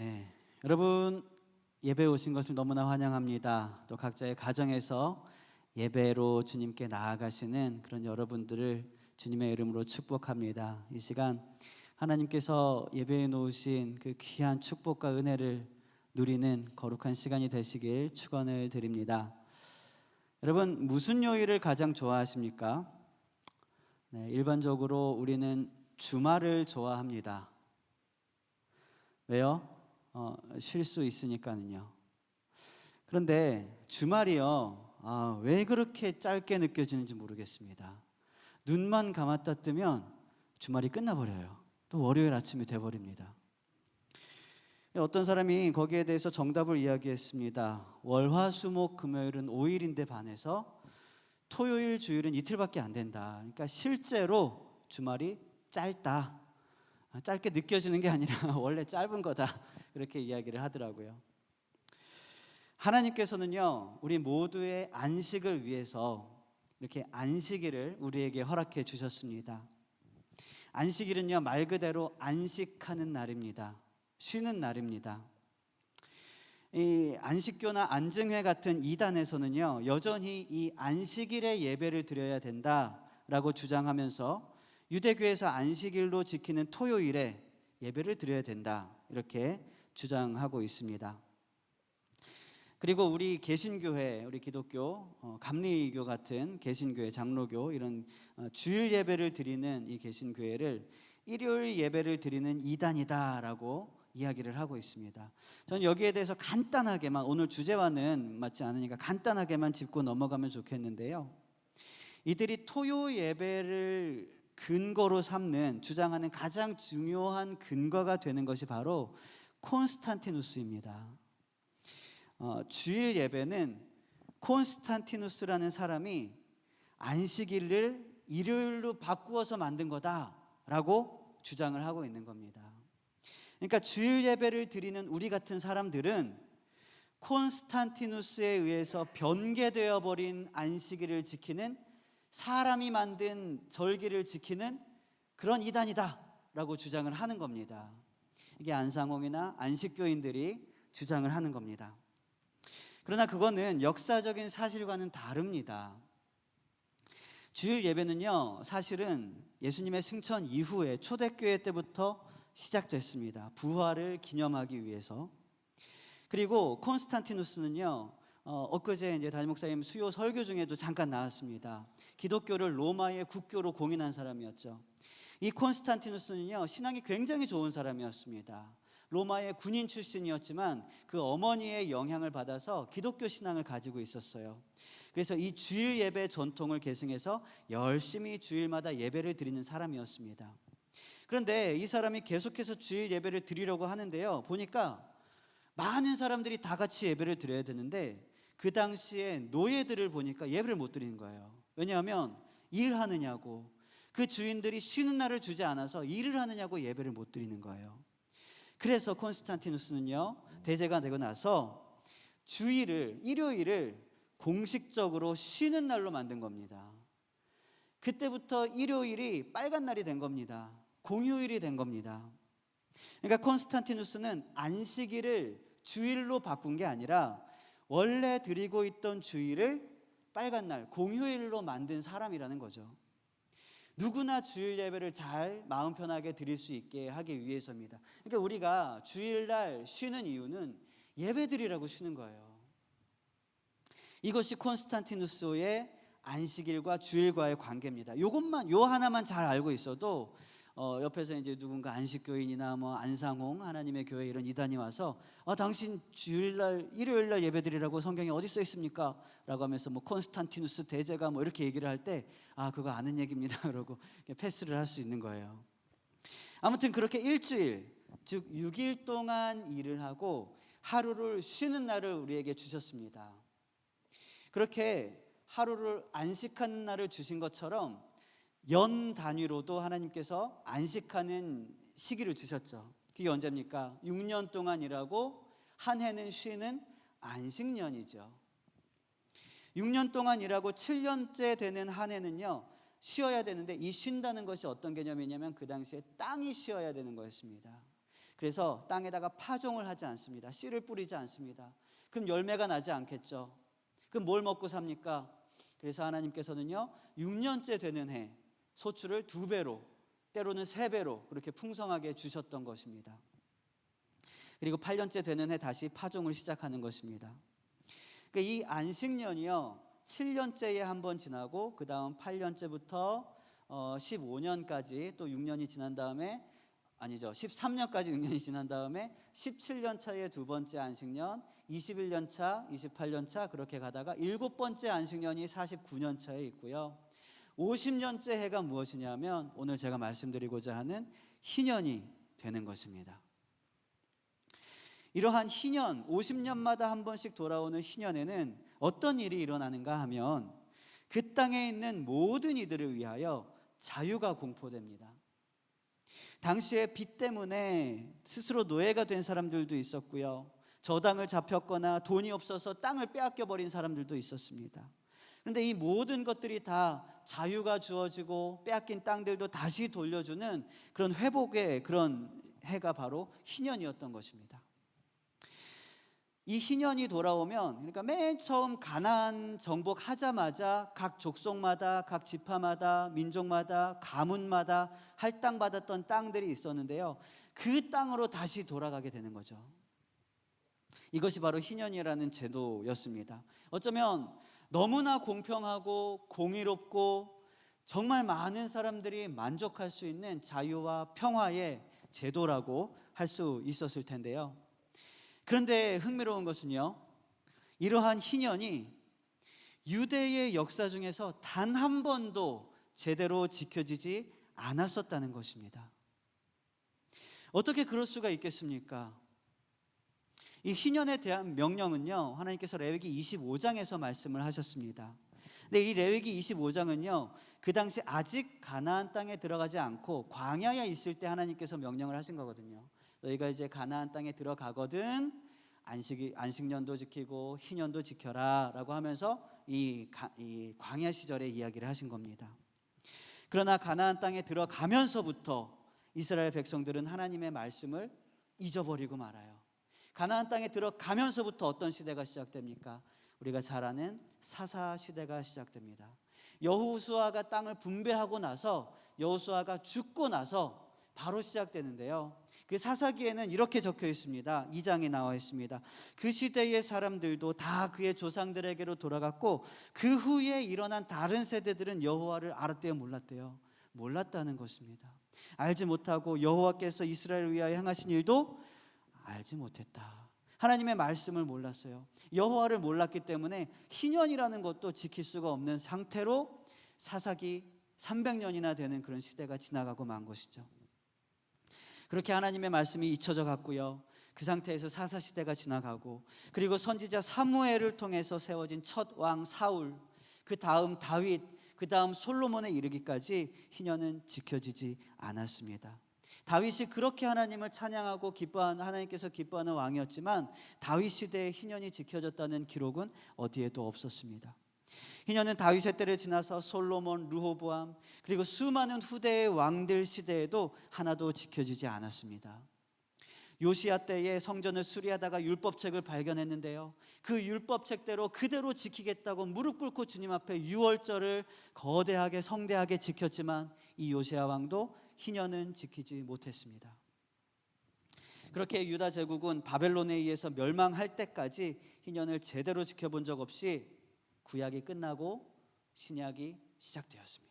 네, 여러분 예배 오신 것을 너무나 환영합니다. 또 각자의 가정에서 예배로 주님께 나아가시는 그런 여러분들을 주님의 이름으로 축복합니다. 이 시간 하나님께서 예배해 놓으신 그 귀한 축복과 은혜를 누리는 거룩한 시간이 되시길 축원을 드립니다. 여러분 무슨 요일을 가장 좋아하십니까? 네, 일반적으로 우리는 주말을 좋아합니다. 왜요? 어, 쉴 수 있으니까는요. 그런데 주말이요, 아, 왜 그렇게 짧게 느껴지는지 모르겠습니다. 눈만 감았다 뜨면 주말이 끝나버려요. 또 월요일 아침이 돼버립니다. 어떤 사람이 거기에 대해서 정답을 이야기했습니다. 월화수목 금요일은 5일인데 반해서 토요일 주일은 이틀밖에 안 된다. 그러니까 실제로 주말이 짧다. 아, 짧게 느껴지는 게 아니라 원래 짧은 거다. 그렇게 이야기를 하더라고요. 하나님께서는요, 우리 모두의 안식을 위해서 이렇게 안식일을 우리에게 허락해 주셨습니다. 안식일은요, 말 그대로 안식하는 날입니다. 쉬는 날입니다. 이 안식교나 안증회 같은 이단에서는요, 여전히 이 안식일에 예배를 드려야 된다라고 주장하면서 유대교에서 안식일로 지키는 토요일에 예배를 드려야 된다. 이렇게 주장하고 있습니다. 그리고 우리 개신교회, 우리 기독교, 어, 감리교 같은 개신교회, 장로교 이런 어, 주일 예배를 드리는 이 개신교회를 일요일 예배를 드리는 이단이다라고 이야기를 하고 있습니다. 저는 여기에 대해서 간단하게만 오늘 주제와는 맞지 않으니까 간단하게만 짚고 넘어가면 좋겠는데요. 이들이 토요 예배를 근거로 삼는 주장하는 가장 중요한 근거가 되는 것이 바로 콘스탄티누스입니다. 어, 주일 예배는 콘스탄티누스라는 사람이 안식일을 일요일로 바꾸어서 만든 거다라고 주장을 하고 있는 겁니다. 그러니까 주일 예배를 드리는 우리 같은 사람들은 콘스탄티누스에 의해서 변개되어 버린 안식일을 지키는 사람이 만든 절기를 지키는 그런 이단이다라고 주장을 하는 겁니다. 이게 안상홍이나 안식교인들이 주장을 하는 겁니다. 그러나 그거는 역사적인 사실과는 다릅니다. 주일 예배는요, 사실은 예수님의 승천 이후에 초대교회 때부터 시작됐습니다. 부활을 기념하기 위해서. 그리고 콘스탄티누스는요, 어, 엊그제 이제 담임 목사님 수요 설교 중에도 잠깐 나왔습니다. 기독교를 로마의 국교로 공인한 사람이었죠. 이 콘스탄티누스는요, 신앙이 굉장히 좋은 사람이었습니다. 로마의 군인 출신이었지만 그 어머니의 영향을 받아서 기독교 신앙을 가지고 있었어요. 그래서 이 주일 예배 전통을 계승해서 열심히 주일마다 예배를 드리는 사람이었습니다. 그런데 이 사람이 계속해서 주일 예배를 드리려고 하는데요. 보니까 많은 사람들이 다 같이 예배를 드려야 되는데 그 당시에 노예들을 보니까 예배를 못 드리는 거예요. 왜냐하면 일하느냐고 그 주인들이 쉬는 날을 주지 않아서 일을 하느냐고 예배를 못 드리는 거예요. 그래서 콘스탄티누스는요 대제가 되고 나서 주일을 일요일을 공식적으로 쉬는 날로 만든 겁니다. 그때부터 일요일이 빨간 날이 된 겁니다. 공휴일이 된 겁니다. 그러니까 콘스탄티누스는 안식일을 주일로 바꾼 게 아니라 원래 드리고 있던 주일을 빨간 날 공휴일로 만든 사람이라는 거죠. 누구나 주일 예배를 잘 마음 편하게 드릴 수 있게 하기 위해서입니다. 그러니까 우리가 주일날 쉬는 이유는 예배드리라고 쉬는 거예요. 이것이 콘스탄티누스의 안식일과 주일과의 관계입니다. 이것만 요 하나만 잘 알고 있어도 어, 옆에서 이제 누군가 안식교인이나 뭐 안상홍 하나님의 교회 이런 이단이 와서 아 당신 주일날 일요일날 예배드리라고 성경에 어디 써 있습니까? 라고 하면서 뭐 콘스탄티누스 대제가 뭐 이렇게 얘기를 할 때 아 그거 아는 얘기입니다. 그러고 패스를 할 수 있는 거예요. 아무튼 그렇게 일주일 즉 6일 동안 일을 하고 하루를 쉬는 날을 우리에게 주셨습니다. 그렇게 하루를 안식하는 날을 주신 것처럼 연 단위로도 하나님께서 안식하는 시기를 주셨죠. 그게 언제입니까? 6년 동안 일하고 한 해는 쉬는 안식년이죠. 6년 동안 일하고 7년째 되는 한 해는요. 쉬어야 되는데 이 쉰다는 것이 어떤 개념이냐면 그 당시에 땅이 쉬어야 되는 거였습니다. 그래서 땅에다가 파종을 하지 않습니다. 씨를 뿌리지 않습니다. 그럼 열매가 나지 않겠죠. 그럼 뭘 먹고 삽니까? 그래서 하나님께서는요, 6년째 되는 해 소출을 두 배로, 때로는 세 배로 그렇게 풍성하게 주셨던 것입니다. 그리고 8년째 되는 해 다시 파종을 시작하는 것입니다. 그러니까 이 안식년이요, 7년째에 한 번 지나고 그 다음 8년째부터 어, 15년까지 또 6년이 지난 다음에 아니죠. 13년까지 6년이 지난 다음에 17년 차에 두 번째 안식년, 21년 차, 28년 차 그렇게 가다가 일곱 번째 안식년이 49년 차에 있고요. 50년째 해가 무엇이냐면 오늘 제가 말씀드리고자 하는 희년이 되는 것입니다. 이러한 희년, 50년마다 한 번씩 돌아오는 희년에는 어떤 일이 일어나는가 하면 그 땅에 있는 모든 이들을 위하여 자유가 공포됩니다. 당시에 빚 때문에 스스로 노예가 된 사람들도 있었고요. 저당을 잡혔거나 돈이 없어서 땅을 빼앗겨 버린 사람들도 있었습니다. 그런데 이 모든 것들이 다 자유가 주어지고 빼앗긴 땅들도 다시 돌려주는 그런 회복의 그런 해가 바로 희년이었던 것입니다. 이 희년이 돌아오면 그러니까 맨 처음 가나안 정복하자마자 각 족속마다 각 지파마다 민족마다 가문마다 할당 받았던 땅들이 있었는데요. 그 땅으로 다시 돌아가게 되는 거죠. 이것이 바로 희년이라는 제도였습니다. 어쩌면 너무나 공평하고 공의롭고 정말 많은 사람들이 만족할 수 있는 자유와 평화의 제도라고 할 수 있었을 텐데요. 그런데 흥미로운 것은요. 이러한 희년이 유대의 역사 중에서 단 한 번도 제대로 지켜지지 않았었다는 것입니다. 어떻게 그럴 수가 있겠습니까? 이 희년에 대한 명령은요. 하나님께서 레위기 25장에서 말씀을 하셨습니다. 근데 이 레위기 25장은요. 그 당시 아직 가나안 땅에 들어가지 않고 광야에 있을 때 하나님께서 명령을 하신 거거든요. 너희가 이제 가나안 땅에 들어가거든 안식이 안식년도 지키고 희년도 지켜라라고 하면서 이, 가, 이 광야 시절의 이야기를 하신 겁니다. 그러나 가나안 땅에 들어가면서부터 이스라엘 백성들은 하나님의 말씀을 잊어버리고 말아요. 가나안 땅에 들어가면서부터 어떤 시대가 시작됩니까? 우리가 잘 아는 사사 시대가 시작됩니다. 여호수아가 땅을 분배하고 나서 여호수아가 죽고 나서 바로 시작되는데요. 그 사사기에는 이렇게 적혀 있습니다. 2장에 나와 있습니다. 그 시대의 사람들도 다 그의 조상들에게로 돌아갔고 그 후에 일어난 다른 세대들은 여호와를 알았대요, 몰랐대요. 몰랐다는 것입니다. 알지 못하고 여호와께서 이스라엘을 위하여 행하신 일도 알지 못했다. 하나님의 말씀을 몰랐어요. 여호와를 몰랐기 때문에 희년이라는 것도 지킬 수가 없는 상태로 사사기 300년이나 되는 그런 시대가 지나가고 만 것이죠. 그렇게 하나님의 말씀이 잊혀져 갔고요. 그 상태에서 사사 시대가 지나가고 그리고 선지자 사무엘을 통해서 세워진 첫 왕 사울 그 다음 다윗 그 다음 솔로몬에 이르기까지 희년은 지켜지지 않았습니다. 다윗이 그렇게 하나님을 찬양하고 기뻐하는 하나님께서 기뻐하는 왕이었지만 다윗 시대의 희년이 지켜졌다는 기록은 어디에도 없었습니다. 희년은 다윗의 때를 지나서 솔로몬, 르호보암 그리고 수많은 후대의 왕들 시대에도 하나도 지켜지지 않았습니다. 요시야 때에 성전을 수리하다가 율법책을 발견했는데요. 그 율법책대로 그대로 지키겠다고 무릎 꿇고 주님 앞에 유월절을 거대하게 성대하게 지켰지만 이 요시야 왕도 희년은 지키지 못했습니다. 그렇게 유다 제국은 바벨론에 의해서 멸망할 때까지 희년을 제대로 지켜본 적 없이 구약이 끝나고 신약이 시작되었습니다.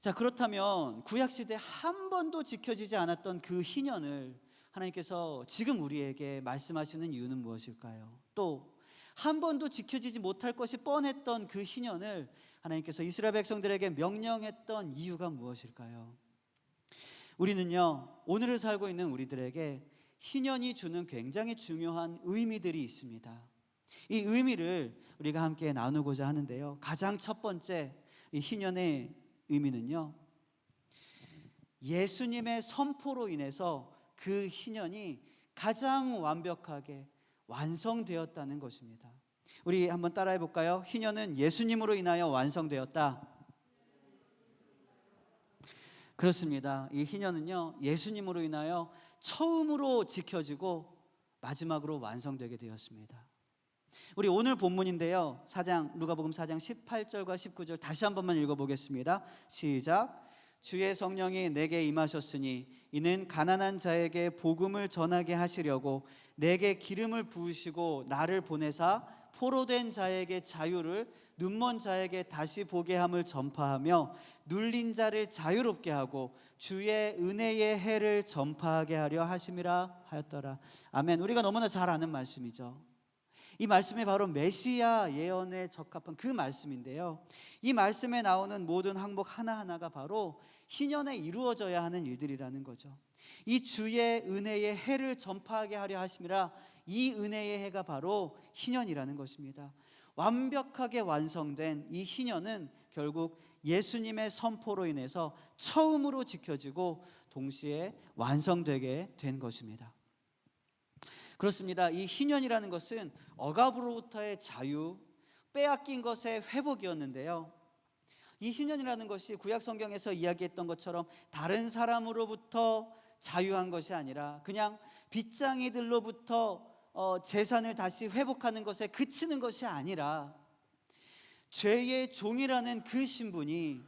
자, 그렇다면 구약 시대 한 번도 지켜지지 않았던 그 희년을 하나님께서 지금 우리에게 말씀하시는 이유는 무엇일까요? 또 한 번도 지켜지지 못할 것이 뻔했던 그 희년을 하나님께서 이스라엘 백성들에게 명령했던 이유가 무엇일까요? 우리는요, 오늘을 살고 있는 우리들에게 희년이 주는 굉장히 중요한 의미들이 있습니다. 이 의미를 우리가 함께 나누고자 하는데요. 가장 첫 번째 이 희년의 의미는요. 예수님의 선포로 인해서 그 희년이 가장 완벽하게 완성되었다는 것입니다. 우리 한번 따라해 볼까요? 희년은 예수님으로 인하여 완성되었다. 그렇습니다. 이 희년은요 예수님으로 인하여 처음으로 지켜지고 마지막으로 완성되게 되었습니다. 우리 오늘 본문인데요. 4장 누가복음 4장 18절과 19절 다시 한 번만 읽어 보겠습니다. 시작. 주의 성령이 내게 임하셨으니 이는 가난한 자에게 복음을 전하게 하시려고 내게 기름을 부으시고 나를 보내사 포로된 자에게 자유를 눈먼 자에게 다시 보게 함을 전파하며 눌린 자를 자유롭게 하고 주의 은혜의 해를 전파하게 하려 하심이라 하였더라. 아멘. 우리가 너무나 잘 아는 말씀이죠. 이 말씀이 바로 메시아 예언에 적합한 그 말씀인데요. 이 말씀에 나오는 모든 항목 하나하나가 바로 희년에 이루어져야 하는 일들이라는 거죠. 이 주의 은혜의 해를 전파하게 하려 하심이라 이 은혜의 해가 바로 희년이라는 것입니다. 완벽하게 완성된 이 희년은 결국 예수님의 선포로 인해서 처음으로 지켜지고 동시에 완성되게 된 것입니다. 그렇습니다. 이 희년이라는 것은 억압으로부터의 자유, 빼앗긴 것의 회복이었는데요. 이 희년이라는 것이 구약 성경에서 이야기했던 것처럼 다른 사람으로부터 자유한 것이 아니라 그냥 빚장이들로부터 어, 재산을 다시 회복하는 것에 그치는 것이 아니라 죄의 종이라는 그 신분이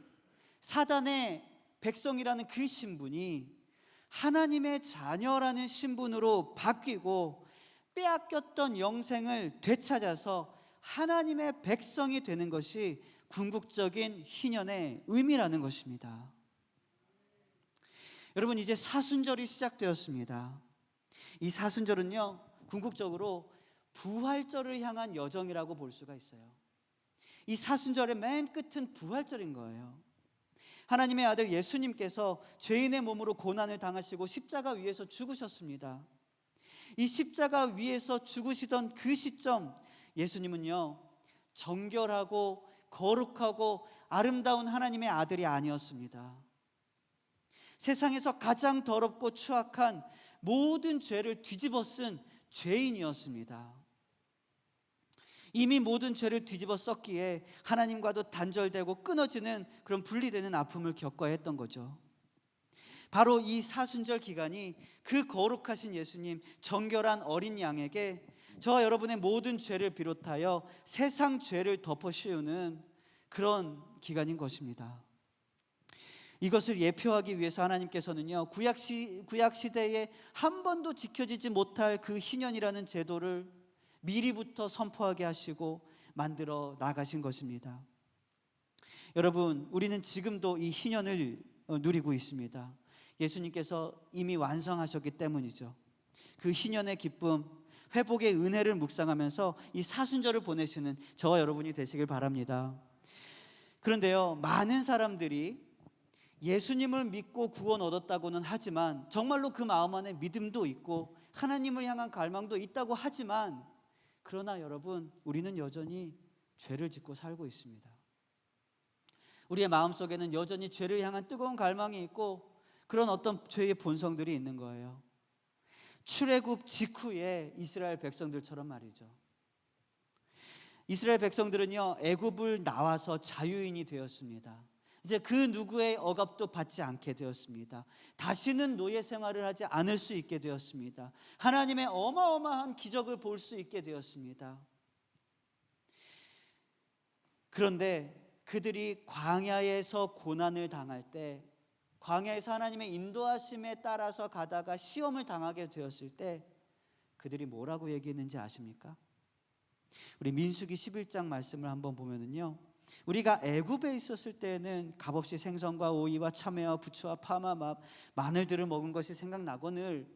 사단의 백성이라는 그 신분이 하나님의 자녀라는 신분으로 바뀌고 빼앗겼던 영생을 되찾아서 하나님의 백성이 되는 것이 궁극적인 희년의 의미라는 것입니다. 여러분 이제 사순절이 시작되었습니다. 이 사순절은요 궁극적으로 부활절을 향한 여정이라고 볼 수가 있어요. 이 사순절의 맨 끝은 부활절인 거예요. 하나님의 아들 예수님께서 죄인의 몸으로 고난을 당하시고 십자가 위에서 죽으셨습니다. 이 십자가 위에서 죽으시던 그 시점 예수님은요 정결하고 거룩하고 아름다운 하나님의 아들이 아니었습니다. 세상에서 가장 더럽고 추악한 모든 죄를 뒤집어 쓴 죄인이었습니다. 이미 모든 죄를 뒤집어 썼기에 하나님과도 단절되고 끊어지는 그런 분리되는 아픔을 겪어야 했던 거죠. 바로 이 사순절 기간이 그 거룩하신 예수님 정결한 어린 양에게 저와 여러분의 모든 죄를 비롯하여 세상 죄를 덮어 씌우는 그런 기간인 것입니다. 이것을 예표하기 위해서 하나님께서는요 구약 시 구약 시대에 한 번도 지켜지지 못할 그 희년이라는 제도를 미리부터 선포하게 하시고 만들어 나가신 것입니다. 여러분, 우리는 지금도 이 희년을 어, 누리고 있습니다. 예수님께서 이미 완성하셨기 때문이죠. 그 희년의 기쁨, 회복의 은혜를 묵상하면서 이 사순절을 보내시는 저와 여러분이 되시길 바랍니다. 그런데요, 많은 사람들이 예수님을 믿고 구원 얻었다고는 하지만 정말로 그 마음 안에 믿음도 있고 하나님을 향한 갈망도 있다고 하지만 그러나 여러분, 우리는 여전히 죄를 짓고 살고 있습니다. 우리의 마음 속에는 여전히 죄를 향한 뜨거운 갈망이 있고 그런 어떤 죄의 본성들이 있는 거예요. 출애굽 직후에 이스라엘 백성들처럼 말이죠. 이스라엘 백성들은요 애굽을 나와서 자유인이 되었습니다. 이제 그 누구의 억압도 받지 않게 되었습니다. 다시는 노예 생활을 하지 않을 수 있게 되었습니다. 하나님의 어마어마한 기적을 볼 수 있게 되었습니다. 그런데 그들이 광야에서 고난을 당할 때 광야에서 하나님의 인도하심에 따라서 가다가 시험을 당하게 되었을 때 그들이 뭐라고 얘기했는지 아십니까? 우리 민수기 11장 말씀을 한번 보면은요. 우리가 애굽에 있었을 때는 값없이 생선과 오이와 참외와 부추와 파마 마늘들을 먹은 것이 생각나거늘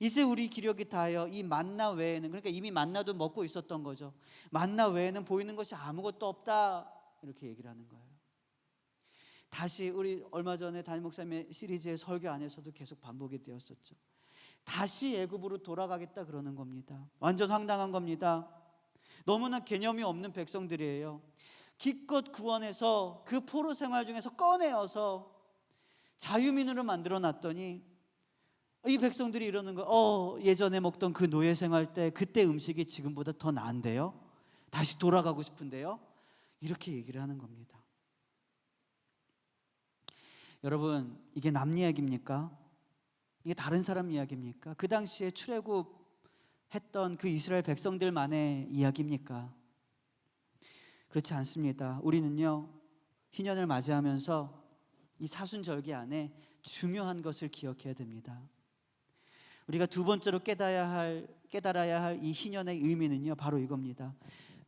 이제 우리 기력이 다하여 이 만나 외에는 그러니까 이미 만나도 먹고 있었던 거죠. 만나 외에는 보이는 것이 아무것도 없다 이렇게 얘기를 하는 거예요. 다시 우리 얼마 전에 담임 목사님의 시리즈의 설교 안에서도 계속 반복이 되었었죠. 다시 애굽으로 돌아가겠다 그러는 겁니다. 완전 황당한 겁니다. 너무나 개념이 없는 백성들이에요. 기껏 구원해서 그 포로 생활 중에서 꺼내어서 자유민으로 만들어 놨더니 이 백성들이 이러는 거, 어, 예전에 먹던 그 노예 생활 때 그때 음식이 지금보다 더 나은데요? 다시 돌아가고 싶은데요? 이렇게 얘기를 하는 겁니다. 여러분, 이게 남 이야기입니까? 이게 다른 사람 이야기입니까? 그 당시에 출애굽 했던 그 이스라엘 백성들만의 이야기입니까? 그렇지 않습니다. 우리는요, 희년을 맞이하면서 이 사순절기 안에 중요한 것을 기억해야 됩니다. 우리가 두 번째로 깨달아야 할 깨달아야 할 이 희년의 의미는요, 바로 이겁니다.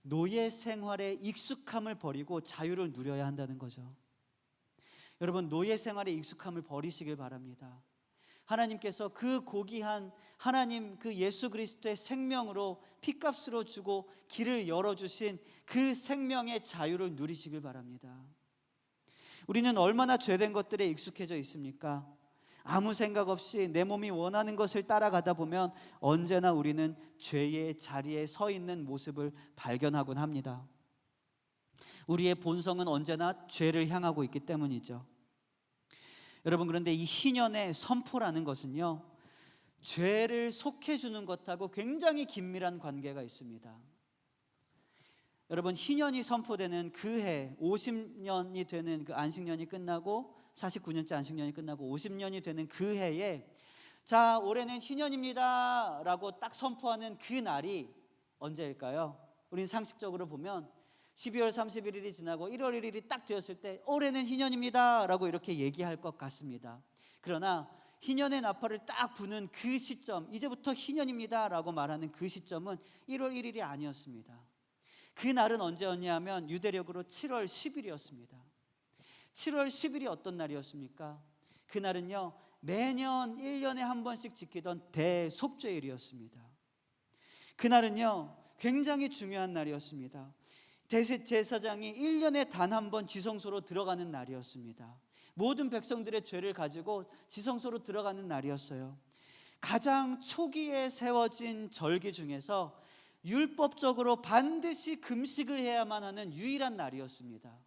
노예 생활의 익숙함을 버리고 자유를 누려야 한다는 거죠. 여러분 노예 생활의 익숙함을 버리시길 바랍니다. 하나님께서 그 고귀한 하나님 그 예수 그리스도의 생명으로 피값으로 주고 길을 열어 주신 그 생명의 자유를 누리시길 바랍니다. 우리는 얼마나 죄된 것들에 익숙해져 있습니까? 아무 생각 없이 내 몸이 원하는 것을 따라가다 보면 언제나 우리는 죄의 자리에 서 있는 모습을 발견하곤 합니다. 우리의 본성은 언제나 죄를 향하고 있기 때문이죠. 여러분 그런데 이 희년의 선포라는 것은요. 죄를 속해 주는 것하고 굉장히 긴밀한 관계가 있습니다. 여러분 희년이 선포되는 그 해 50년이 되는 그 안식년이 끝나고 49년째 안식년이 끝나고 50년이 되는 그 해에 자 올해는 희년입니다라고 딱 선포하는 그 날이 언제일까요? 우리는 상식적으로 보면 12월 31일이 지나고 1월 1일이 딱 되었을 때 올해는 희년입니다 라고 이렇게 얘기할 것 같습니다. 그러나 희년의 나팔을 딱 부는 그 시점, 이제부터 희년입니다 라고 말하는 그 시점은 1월 1일이 아니었습니다. 그 날은 언제였냐면 유대력으로 7월 10일이었습니다. 7월 10일이 어떤 날이었습니까? 그날은요, 매년 1년에 한 번씩 지키던 대속죄일이었습니다. 그날은요, 굉장히 중요한 날이었습니다. 대제사장이 1년에 단 한 번 지성소로 들어가는 날이었습니다. 모든 백성들의 죄를 가지고 지성소로 들어가는 날이었어요. 가장 초기에 세워진 절기 중에서 율법적으로 반드시 금식을 해야만 하는 유일한 날이었습니다.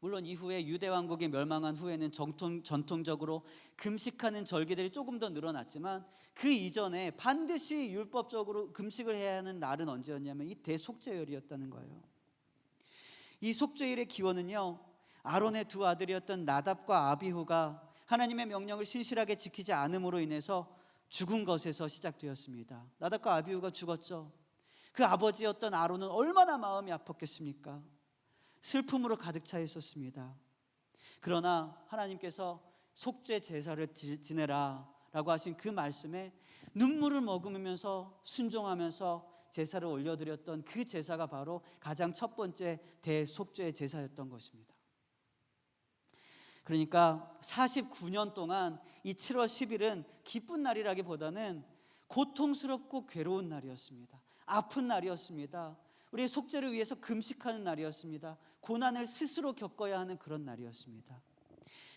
물론 이후에 유대 왕국이 멸망한 후에는 정통, 전통적으로 금식하는 절기들이 조금 더 늘어났지만 그 이전에 반드시 율법적으로 금식을 해야 하는 날은 언제였냐면 이 대속죄일이었다는 거예요. 이 속죄일의 기원은요 아론의 두 아들이었던 나답과 아비후가 하나님의 명령을 신실하게 지키지 않음으로 인해서 죽은 것에서 시작되었습니다. 나답과 아비후가 죽었죠. 그 아버지였던 아론은 얼마나 마음이 아팠겠습니까? 슬픔으로 가득 차 있었습니다. 그러나 하나님께서 속죄 제사를 지내라 라고 하신 그 말씀에 눈물을 머금으면서 순종하면서 제사를 올려드렸던 그 제사가 바로 가장 첫 번째 대속죄 제사였던 것입니다. 그러니까 49년 동안 이 7월 10일은 기쁜 날이라기보다는 고통스럽고 괴로운 날이었습니다. 아픈 날이었습니다. 우리의 속죄를 위해서 금식하는 날이었습니다. 고난을 스스로 겪어야 하는 그런 날이었습니다.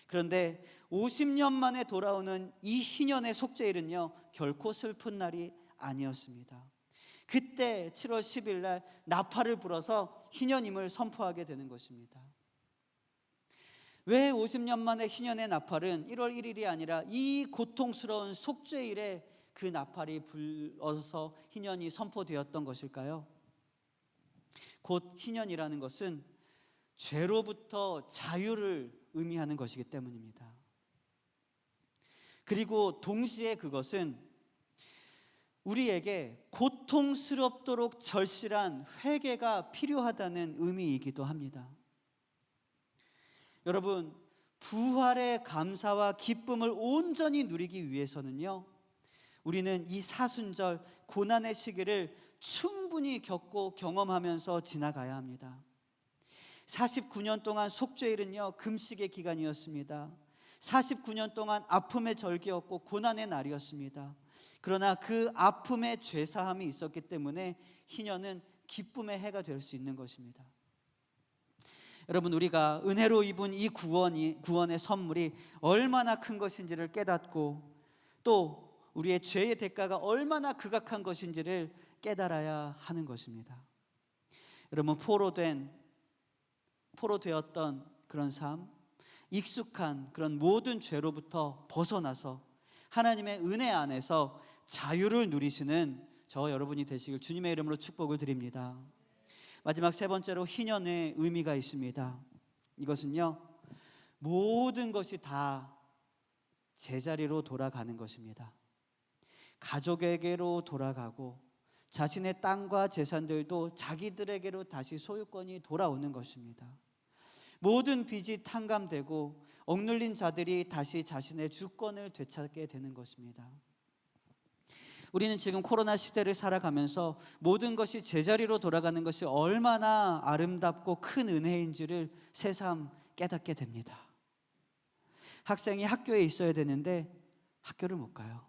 그런데 50년 만에 돌아오는 이 희년의 속죄일은요, 결코 슬픈 날이 아니었습니다. 그때 7월 10일 날 나팔을 불어서 희년임을 선포하게 되는 것입니다. 왜 50년 만에 희년의 나팔은 1월 1일이 아니라 이 고통스러운 속죄일에 그 나팔이 불어서 희년이 선포되었던 것일까요? 곧 희년이라는 것은 죄로부터 자유를 의미하는 것이기 때문입니다. 그리고 동시에 그것은 우리에게 고통스럽도록 절실한 회개가 필요하다는 의미이기도 합니다. 여러분, 부활의 감사와 기쁨을 온전히 누리기 위해서는요, 우리는 이 사순절 고난의 시기를 충분히 겪고 경험하면서 지나가야 합니다. 49년 동안 속죄일은요, 금식의 기간이었습니다. 49년 동안 아픔의 절기였고 고난의 날이었습니다. 그러나 그 아픔의 죄사함이 있었기 때문에 희년은 기쁨의 해가 될 수 있는 것입니다. 여러분 우리가 은혜로 입은 이 구원이 구원의 선물이 얼마나 큰 것인지를 깨닫고 또 우리의 죄의 대가가 얼마나 극악한 것인지를 깨달아야 하는 것입니다. 여러분 포로 된 포로 되었던 그런 삶, 익숙한 그런 모든 죄로부터 벗어나서 하나님의 은혜 안에서 자유를 누리시는 저 여러분이 되시길 주님의 이름으로 축복을 드립니다. 마지막 세 번째로 희년의 의미가 있습니다. 이것은요. 모든 것이 다 제자리로 돌아가는 것입니다. 가족에게로 돌아가고 자신의 땅과 재산들도 자기들에게로 다시 소유권이 돌아오는 것입니다. 모든 빚이 탕감되고 억눌린 자들이 다시 자신의 주권을 되찾게 되는 것입니다. 우리는 지금 코로나 시대를 살아가면서 모든 것이 제자리로 돌아가는 것이 얼마나 아름답고 큰 은혜인지를 새삼 깨닫게 됩니다. 학생이 학교에 있어야 되는데 학교를 못 가요.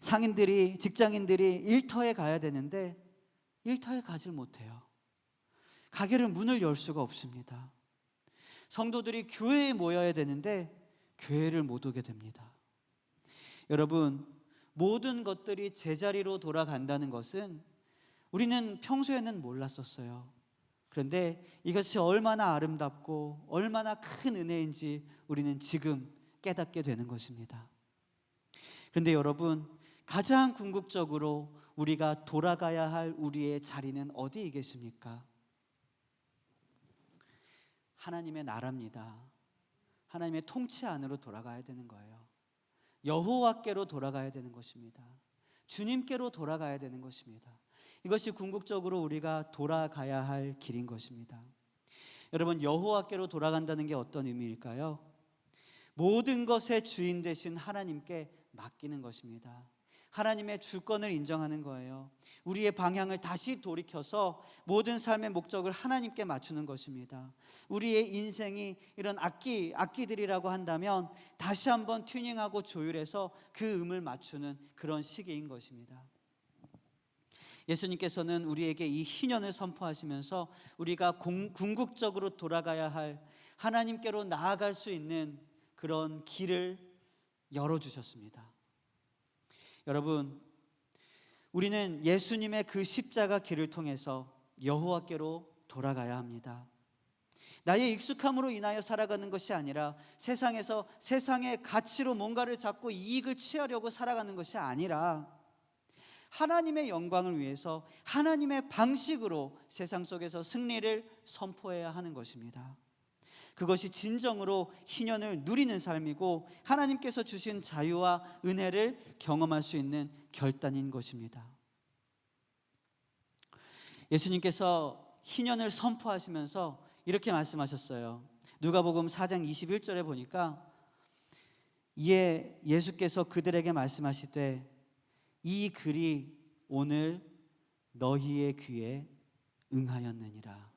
상인들이 직장인들이 일터에 가야 되는데 일터에 가질 못해요. 가게를 문을 열 수가 없습니다. 성도들이 교회에 모여야 되는데 교회를 못 오게 됩니다. 여러분, 모든 것들이 제자리로 돌아간다는 것은 우리는 평소에는 몰랐었어요. 그런데 이것이 얼마나 아름답고 얼마나 큰 은혜인지 우리는 지금 깨닫게 되는 것입니다. 그런데 여러분, 가장 궁극적으로 우리가 돌아가야 할 우리의 자리는 어디에 계십니까? 하나님의 나라입니다. 하나님의 통치 안으로 돌아가야 되는 거예요. 여호와께로 돌아가야 되는 것입니다. 주님께로 돌아가야 되는 것입니다. 이것이 궁극적으로 우리가 돌아가야 할 길인 것입니다. 여러분 여호와께로 돌아간다는 게 어떤 의미일까요? 모든 것의 주인 되신 하나님께 맡기는 것입니다. 하나님의 주권을 인정하는 거예요. 우리의 방향을 다시 돌이켜서 모든 삶의 목적을 하나님께 맞추는 것입니다. 우리의 인생이 이런 악기 악기들이라고 한다면 다시 한번 튜닝하고 조율해서 그 음을 맞추는 그런 시기인 것입니다. 예수님께서는 우리에게 이 희년을 선포하시면서 우리가 공, 궁극적으로 돌아가야 할 하나님께로 나아갈 수 있는 그런 길을 열어 주셨습니다. 여러분, 우리는 예수님의 그 십자가 길을 통해서 여호와께로 돌아가야 합니다. 나의 익숙함으로 인하여 살아가는 것이 아니라 세상에서 세상의 가치로 뭔가를 잡고 이익을 취하려고 살아가는 것이 아니라 하나님의 영광을 위해서 하나님의 방식으로 세상 속에서 승리를 선포해야 하는 것입니다. 그것이 진정으로 희년을 누리는 삶이고 하나님께서 주신 자유와 은혜를 경험할 수 있는 결단인 것입니다. 예수님께서 희년을 선포하시면서 이렇게 말씀하셨어요. 누가복음 4장 21절에 보니까 이에 예수께서 그들에게 말씀하시되 이 글이 오늘 너희의 귀에 응하였느니라.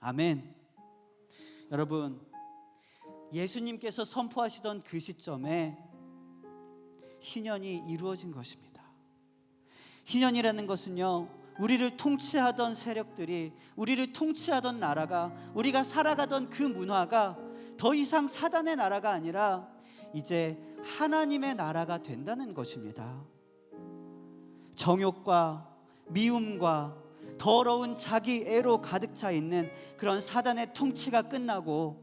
아멘. 여러분, 예수님께서 선포하시던 그 시점에 희년이 이루어진 것입니다. 희년이라는 것은요, 우리를 통치하던 세력들이, 우리를 통치하던 나라가, 우리가 살아가던 그 문화가 더 이상 사단의 나라가 아니라 이제 하나님의 나라가 된다는 것입니다. 정욕과 미움과 더러운 자기 애로 가득 차 있는 그런 사단의 통치가 끝나고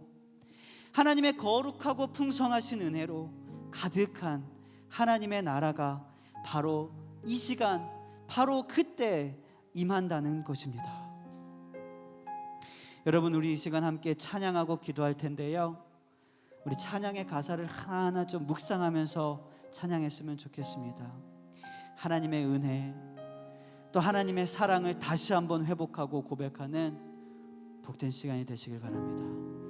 하나님의 거룩하고 풍성하신 은혜로 가득한 하나님의 나라가 바로 이 시간 바로 그때 임한다는 것입니다. 여러분 우리 이 시간 함께 찬양하고 기도할 텐데요. 우리 찬양의 가사를 하나하나 좀 묵상하면서 찬양했으면 좋겠습니다. 하나님의 은혜 또 하나님의 사랑을 다시 한번 회복하고 고백하는 복된 시간이 되시길 바랍니다.